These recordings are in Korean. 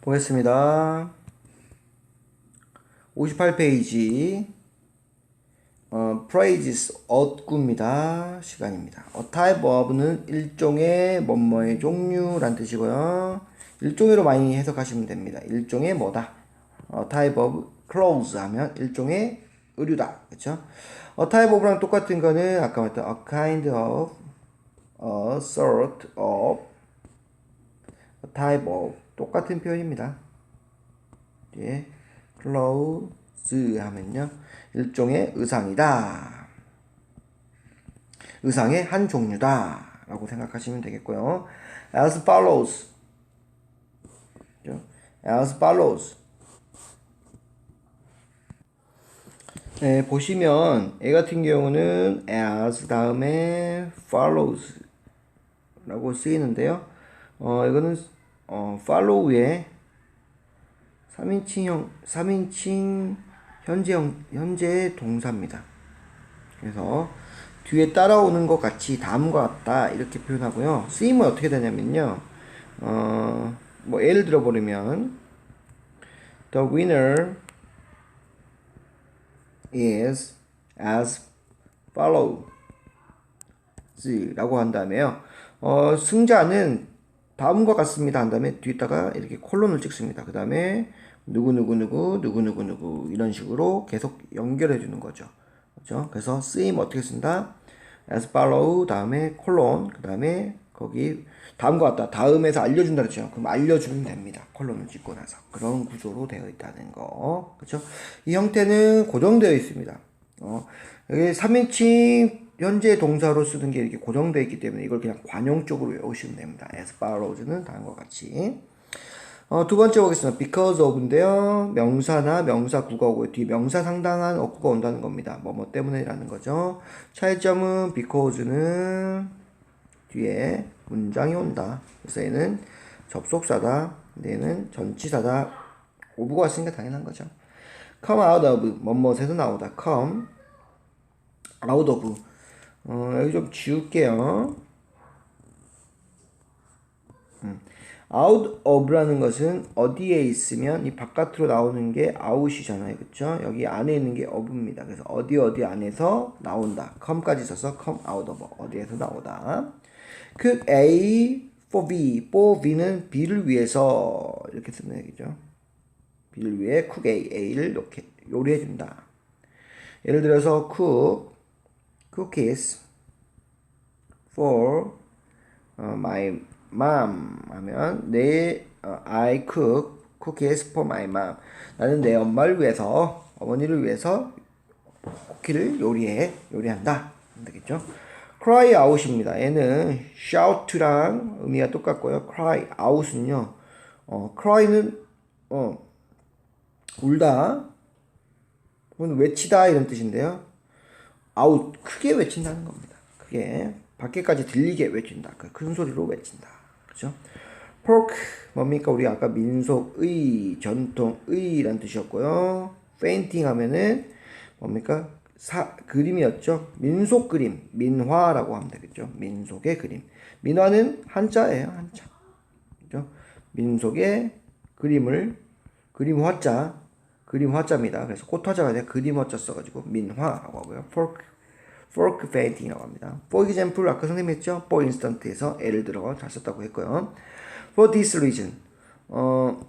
보겠습니다. 58페이지 어, praises 얻구입니다. 시간입니다. a type of는 일종의 뭐뭐의 종류란 뜻이고요. 일종의로 많이 해석하시면 됩니다. 일종의 뭐다. a type of clothes 하면 일종의 의류다. 그렇죠? a type of랑 똑같은 거는 아까 말했던 a kind of, a sort of, a type of 똑같은 표현입니다. 뒤에 clothes 하면요. 일종의 의상이다. 의상의 한 종류다. 라고 생각하시면 되겠고요. as follows. as follows. 네, 보시면 애 같은 경우는 as 다음에 follows 라고 쓰이는데요. 어, 이거는 어, follow의 3인칭형 3인칭 현재형 현재 동사입니다. 그래서 뒤에 따라오는 것 같이 다음과 같다 이렇게 표현하고요. 쓰임은 어떻게 되냐면요. 어, 뭐 예를 들어 버리면 the winner is as follows 라고 한 다음에요. 어, 승자는 다음과 같습니다. 한 다음에 뒤에다가 이렇게 콜론을 찍습니다. 그 다음에 누구누구누구, 누구누구누구 이런 식으로 계속 연결해 주는 거죠. 그렇죠? 그래서 쓰임 어떻게 쓴다? as follow 다음에 콜론 그 다음에 거기 다음과 같다. 다음에서 알려준다 그랬죠. 그럼 알려주면 됩니다. 콜론을 찍고 나서 그런 구조로 되어 있다는 거. 그렇죠? 이 형태는 고정되어 있습니다. 어, 여기 3인칭 현재 동사로 쓰는 게 이렇게 고정되어 있기 때문에 이걸 그냥 관용적으로 외우시면 됩니다. as follows는 다음과 같이. 어, 두 번째 보겠습니다. because of인데요. 명사나 명사 구가고 뒤 명사 상당한 어구가 온다는 겁니다. 뭐뭐 때문에라는 거죠. 차이점은 because는 뒤에 문장이 온다. 그래서 얘는 접속사다. 얘는 전치사다. 오브가 왔으니까 당연한 거죠. come out of 뭐뭐에서 나오다. come out of 어, 여기 좀 지울게요. 음. out of라는 것은 어디에 있으면 이 바깥으로 나오는 게 out이잖아요. 그쵸? 여기 안에 있는 게 of입니다. 그래서 어디 어디 안에서 나온다. come까지 써서 come out of 어디에서 나오다. cook A for B. for B는 B를 위해서 이렇게 쓰는 얘기죠. B를 위해 cook A, A를 이렇게 요리해 준다. 예를 들어서 cook cookies for uh, my mom 하면 내 uh, I cook cookies for my mom. 나는 내 엄마를 위해서 어머니를 위해서 쿠키를 요리해 요리한다. 되겠죠? cry out입니다. 얘는 shout랑 의미가 똑같고요. cry out은요 어, cry는 어, 울다 혹은 외치다 이런 뜻인데요 아웃 크게 외친다는 겁니다. 크게 밖에까지 들리게 외친다. 그 큰 소리로 외친다. 그렇죠? 포크 뭡니까? 우리 아까 민속의 전통의란 뜻이었고요. 페인팅 하면은 뭡니까? 사, 그림이었죠. 민속 그림, 민화라고 하면 되겠죠. 민속의 그림. 민화는 한자예요. 한자. 그죠? 민속의 그림을 그림 화자 그림 화자입니다. 그래서 꽃화자가 아니라 그림 화자 써가지고 민화라고 하고요. folk, folk painting이라고 합니다. For example, 아까 선생님 했죠? for instant에서 예를 들어 잘 썼다고 했고요. For this reason, 어,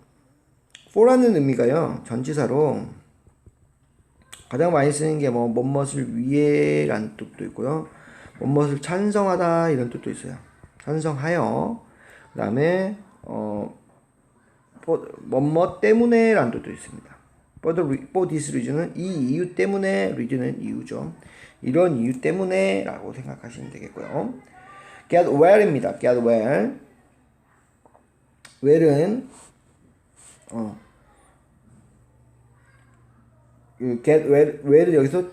for라는 의미가요, 전치사로 가장 많이 쓰는 게 뭐, 뭐뭇을 위해라는 뜻도 있고요. 뭐뭇을 찬성하다 이런 뜻도 있어요. 찬성하여. 그 다음에, 어, 뭐뭐 때문에 라는 뜻도 있습니다. For, the, for this reason은 이 이유 때문에 reason은 이유죠. 이런 이유 때문에 라고 생각하시면 되겠고요. get well입니다. get well. well은 어, get well, well을 여기서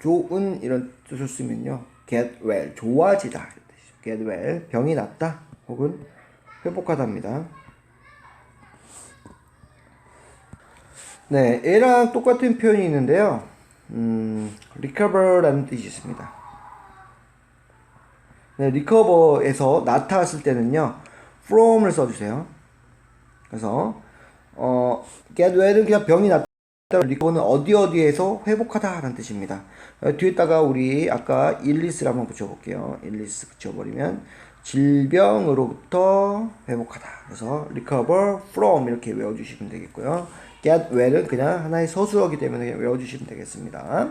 좋은 이런 뜻을 쓰면요. get well. 좋아지다. get well. 병이 낫다. 혹은 회복하다입니다. 네, 얘랑 똑같은 표현이 있는데요. 음, recover라는 뜻이 있습니다. 네, recover에서 나타났을 때는요, from을 써주세요. 그래서 어, get well은 그냥 병이 났다. 리커버는 어디 어디에서 회복하다 라는 뜻입니다. 어, 뒤에다가 우리 아까 일리스를 한번 붙여볼게요. 일리스 붙여버리면 질병으로부터 회복하다. 그래서 recover from 이렇게 외워주시면 되겠고요. Get well은 그냥 하나의 서술어기 때문에 외워주시면 되겠습니다.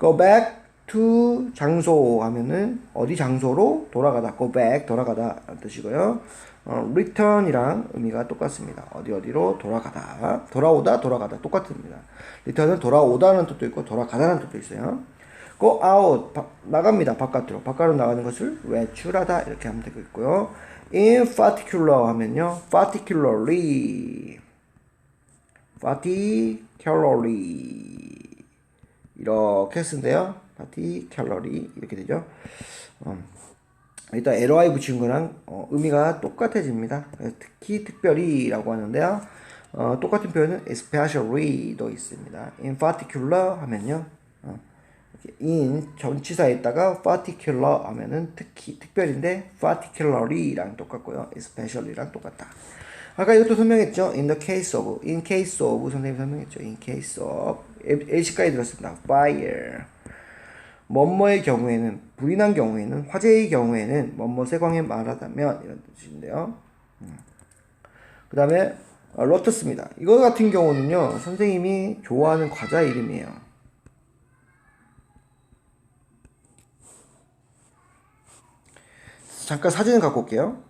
go back to 장소 하면은 어디 장소로 돌아가다. go back 돌아가다 뜻이고요. 어, return이랑 의미가 똑같습니다. 어디 어디로 돌아가다. 돌아오다 돌아가다 똑같습니다. return은 돌아오다는 뜻도 있고 돌아가다는 뜻도 있어요. go out 바, 나갑니다. 바깥으로. 바깥으로 나가는 것을 외출하다 이렇게 하면 되겠고요. in particular 하면요. particularly particularly 이렇게 쓴대요. particularly 이렇게 되죠. 어. 일단 ly 붙인 거랑 어, 의미가 똑같아집니다. 특히 특별히라고 하는데요. 어, 똑같은 표현은 especially도 있습니다. in particular 하면요. 어, in 전치사에다가 particular 하면은 특히 특별인데 particularly랑 똑같고요. especially랑 똑같다. 아까 이것도 설명했죠. in the case of, in case of 선생님 설명했죠. in case of L시까지 들었습니다. fire 뭐뭐의 경우에는 불이 난 경우에는 화재의 경우에는 뭐뭐에 관해 말하다면 이런 뜻인데요. 그 다음에 로터스입니다. 이거 같은 경우는요 선생님이 좋아하는 과자 이름이에요. 잠깐 사진을 갖고 올게요.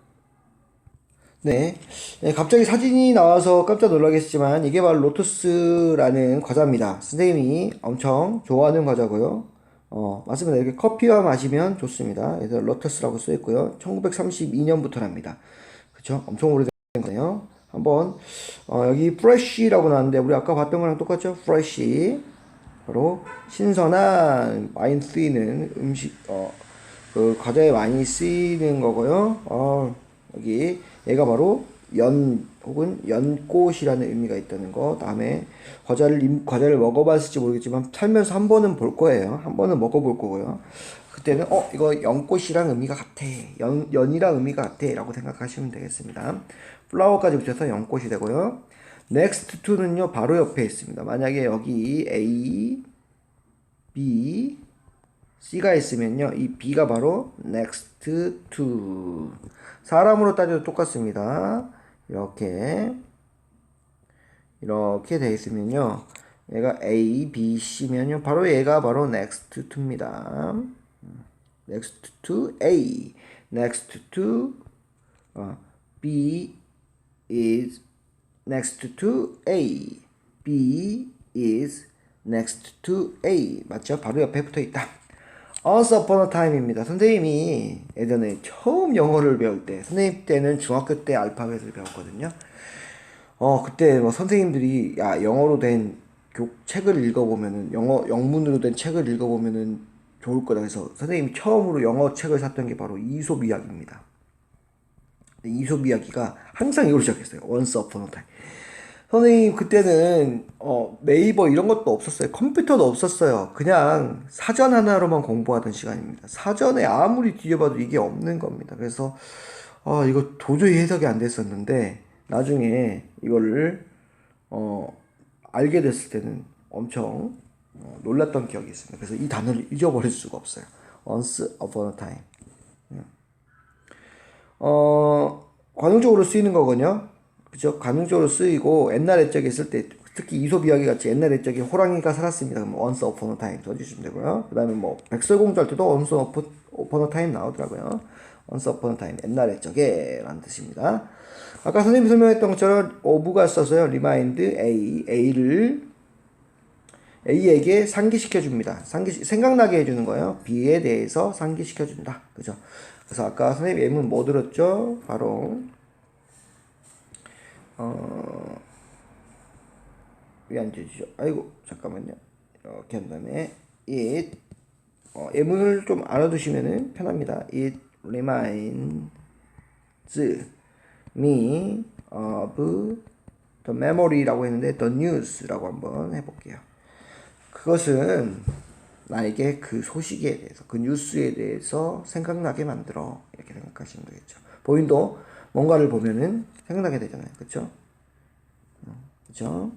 네. 네, 갑자기 사진이 나와서 깜짝 놀라겠지만 이게 바로 로투스라는 과자입니다. 선생님이 엄청 좋아하는 과자고요. 어, 맞습니다. 이렇게 커피와 마시면 좋습니다. 그래서 로터스라고 써 있고요. 1932년부터랍니다. 그쵸? 엄청 오래된 거네요. 한번 어, 여기 프레쉬라고 나왔는데 우리 아까 봤던 거랑 똑같죠? 프레쉬 바로 신선한 많이 쓰이는 음식 어, 그 과자에 많이 쓰이는 거고요. 어, 여기 얘가 바로 연 혹은 연꽃이라는 의미가 있다는 거. 다음에 과자를 임- 과자를 먹어봤을지 모르겠지만 살면서 한 번은 볼 거예요. 한 번은 먹어볼 거고요. 그때는 어 이거 연꽃이랑 의미가 같아. 연 연이랑 의미가 같아라고 생각하시면 되겠습니다. 플라워까지 붙여서 연꽃이 되고요. next to는요 바로 옆에 있습니다. 만약에 여기 A, B, C가 있으면요. 이 B가 바로 next to. 사람으로 따져도 똑같습니다. 이렇게. 이렇게 돼 있으면요. 얘가 A, B, C면요. 바로 얘가 바로 next to입니다. next to A. next to 어, B is next to A. B is next to A. 맞죠? 바로 옆에 붙어 있다. Once upon a time입니다. 선생님이 예전에 처음 영어를 배울 때, 선생님 때는 중학교 때 알파벳을 배웠거든요. 어, 그때 뭐 선생님들이, 야, 영어로 된 교, 책을 읽어보면은, 영어, 영문으로 된 책을 읽어보면은 좋을 거다 해서 선생님이 처음으로 영어 책을 샀던 게 바로 이솝 이야기입니다. 이솝 이야기가 항상 이걸로 시작했어요. Once upon a time. 선생님 그때는 어, 네이버 이런 것도 없었어요. 컴퓨터도 없었어요. 그냥 사전 하나로만 공부하던 시간입니다. 사전에 아무리 뒤져봐도 이게 없는 겁니다. 그래서 아 이거 도저히 해석이 안 됐었는데 나중에 이거를 어, 알게 됐을 때는 엄청 어, 놀랐던 기억이 있습니다. 그래서 이 단어를 잊어버릴 수가 없어요. Once upon a time. 어, 관용적으로 쓰이는 거거든요. 그죠? 관용적으로 쓰이고 옛날 옛적에 쓸때 특히 이솝 이야기 같이 옛날 옛적에 호랑이가 살았습니다. 그럼 once upon a time 써주시면 되고요. 그 다음에 뭐 백설공주 할 때도 once upon a time 나오더라고요. once upon a time 옛날 옛적에 라는 뜻입니다. 아까 선생님이 설명했던 것처럼 of가 써서요. remind A, A를 A에게 상기시켜 줍니다. 상기 생각나게 해주는 거예요. B에 대해서 상기시켜 준다. 그죠? 그래서 아까 선생님 M은 뭐 들었죠? 바로 어, 왜 안 되죠? 아이고 잠깐만요. 이렇게 한 다음에 it 어, M을 좀 알아두시면은 편합니다. It reminds me of the memory라고 했는데 the news라고 한번 해볼게요. 그것은 나에게 그 소식에 대해서 그 뉴스에 대해서 생각나게 만들어 이렇게 생각하시면 되겠죠. 본인도 뭔가를 보면은 생각나게 되잖아요, 그렇죠? 그죠?